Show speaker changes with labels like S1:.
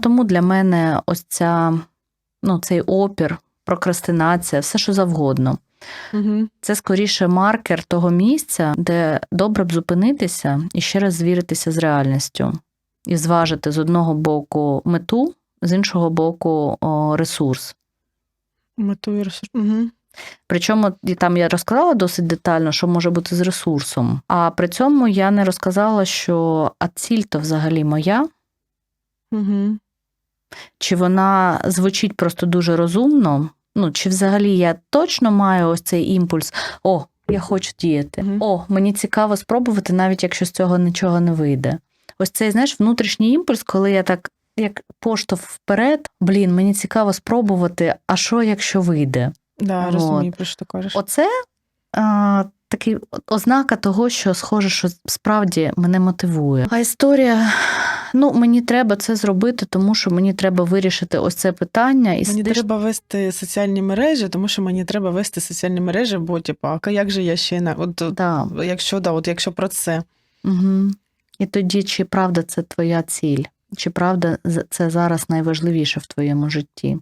S1: Тому для мене ось ця, ну, цей опір, прокрастинація, все що завгодно.
S2: Угу.
S1: Це скоріше маркер того місця, де добре б зупинитися і ще раз звіритися з реальністю, і зважити з одного боку мету, з іншого боку о, ресурс.
S2: Мету і ресурс. Угу.
S1: Причому і там я розказала досить детально, що може бути з ресурсом. А при цьому я не розказала, що а ціль то взагалі моя,
S2: Угу.
S1: Чи вона звучить просто дуже розумно. Ну, чи взагалі я точно маю ось цей імпульс: о, я хочу діяти.
S2: Мгм.
S1: О, мені цікаво спробувати, навіть якщо з цього нічого не вийде. Ось цей, знаєш, внутрішній імпульс, коли я так, як поштовх вперед, блін, мені цікаво спробувати, а що, якщо вийде?
S2: Да,
S1: Вот.
S2: розумію, про що ти кажеш.
S1: Оце а, такий ознака того, що схоже, що справді мене мотивує. А історія. Ну, мені треба це зробити, тому що мені треба вирішити ось це питання. І
S2: Мені
S1: сидиш-
S2: треба вести соціальні мережі, тому що мені треба вести соціальні мережі, бо типу, а як же я ще не от,
S1: Да.
S2: якщо да, от якщо про це.
S1: Угу. І тоді, чи правда це твоя ціль? Чи правда це зараз найважливіше в твоєму житті?